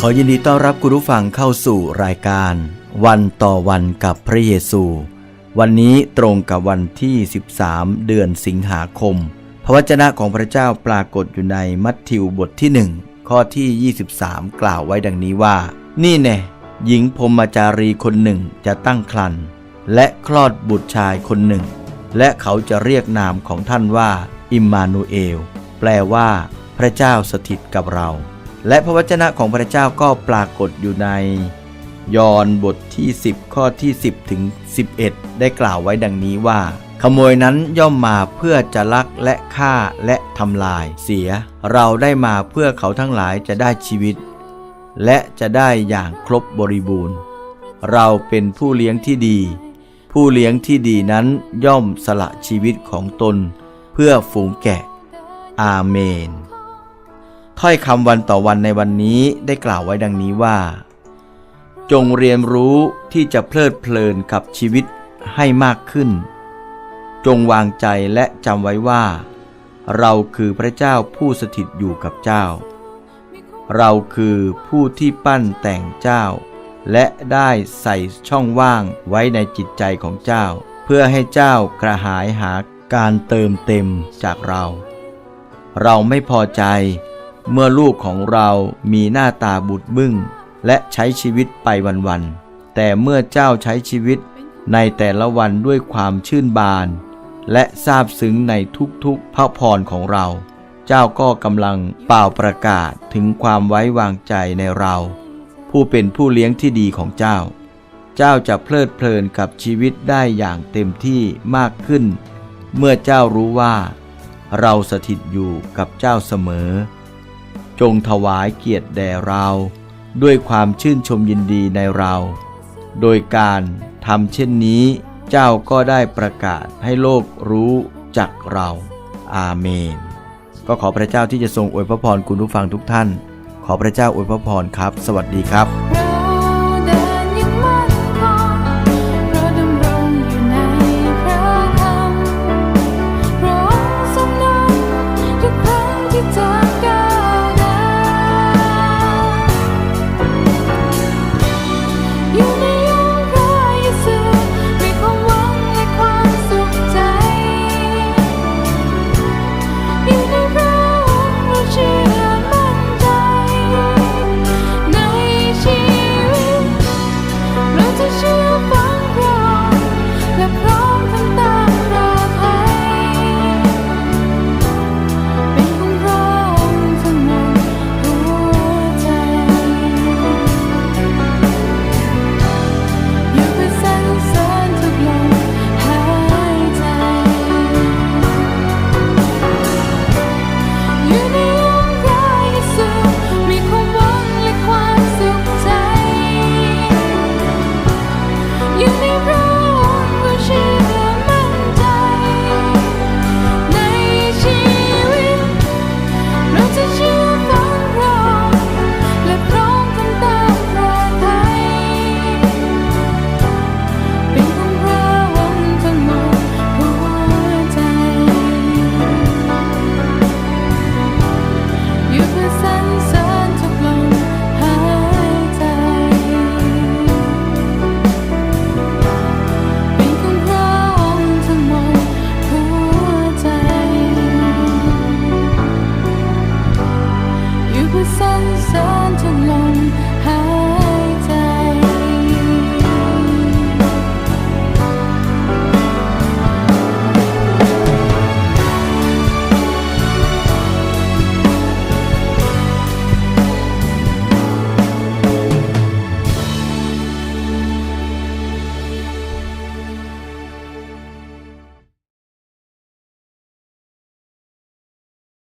ขอยินดีต้อนรับคุณผู้ฟังเข้าสู่รายการ วันต่อวันกับพระเยซู วันนี้ตรงกับวันที่ 13 เดือนสิงหาคม พระวจนะของพระเจ้าปรากฏอยู่ในมัทธิวบทที่ 1 ข้อที่ 23 กล่าวไว้ดังนี้ว่า นี่แน่หญิงพรมจารีคนหนึ่งจะตั้งครรภ์และคลอดบุตรชายคนหนึ่ง และเขาจะเรียกนามของท่านว่า อิมมานูเอล แปลว่า พระเจ้าสถิตกับเรา และพระวจนะของพระเจ้าก็ปรากฏอยู่ใน ยอห์นบทที่ 10 ข้อที่ 10 ถึง 11 ได้กล่าวไว้ดังนี้ว่า ขโมยนั้นย่อมมาเพื่อจะลักและฆ่าและทำลาย เสียเราได้มาเพื่อเขาทั้งหลายจะได้ชีวิต และจะได้อย่างครบบริบูรณ์ เราเป็นผู้เลี้ยงที่ดี ผู้เลี้ยงที่ดีนั้นย่อมสละชีวิตของตน เพื่อฝูงแกะ อาเมน ถ้อยคำวันต่อวันในวันนี้ได้กล่าวไว้ดังนี้ว่า จงเรียนรู้ที่จะเพลิดเพลินกับชีวิตให้มากขึ้น จงวางใจและจำไว้ว่า เราคือพระเจ้าผู้สถิตอยู่กับเจ้า เราคือผู้ที่ปั้นแต่งเจ้า และได้ใส่ช่องว่างไว้ในจิตใจของเจ้า เพื่อให้เจ้ากระหายหาการเติมเต็มจากเรา เราไม่พอใจ เมื่อลูกของเรามีหน้าตาบุดบึ้ง และใช้ชีวิตไปวันๆ แต่เมื่อเจ้าใช้ชีวิตในแต่ละวันด้วยความชื่นบาน และซาบซึ้งในทุกๆพระพรของเรา เจ้าก็กำลังเป่าประกาศถึงความไว้วางใจในเรา ผู้เป็นผู้เลี้ยงที่ดีของเจ้า เจ้าจะเพลิดเพลินกับชีวิตได้อย่างเต็มที่มากขึ้น เมื่อเจ้ารู้ว่า เราสถิตอยู่กับเจ้าเสมอ จงถวายเกียรติแด่เรา ด้วยความชื่นชมยินดีในเรา โดยการทำเช่นนี้ เจ้าก็ได้ประกาศให้โลกรู้จักเรา อาเมน ก็ขอพระเจ้าที่จะทรงอวยพระพรคุณผู้ฟังทุกท่าน ขอพระเจ้าอวยพระพรครับ สวัสดีครับ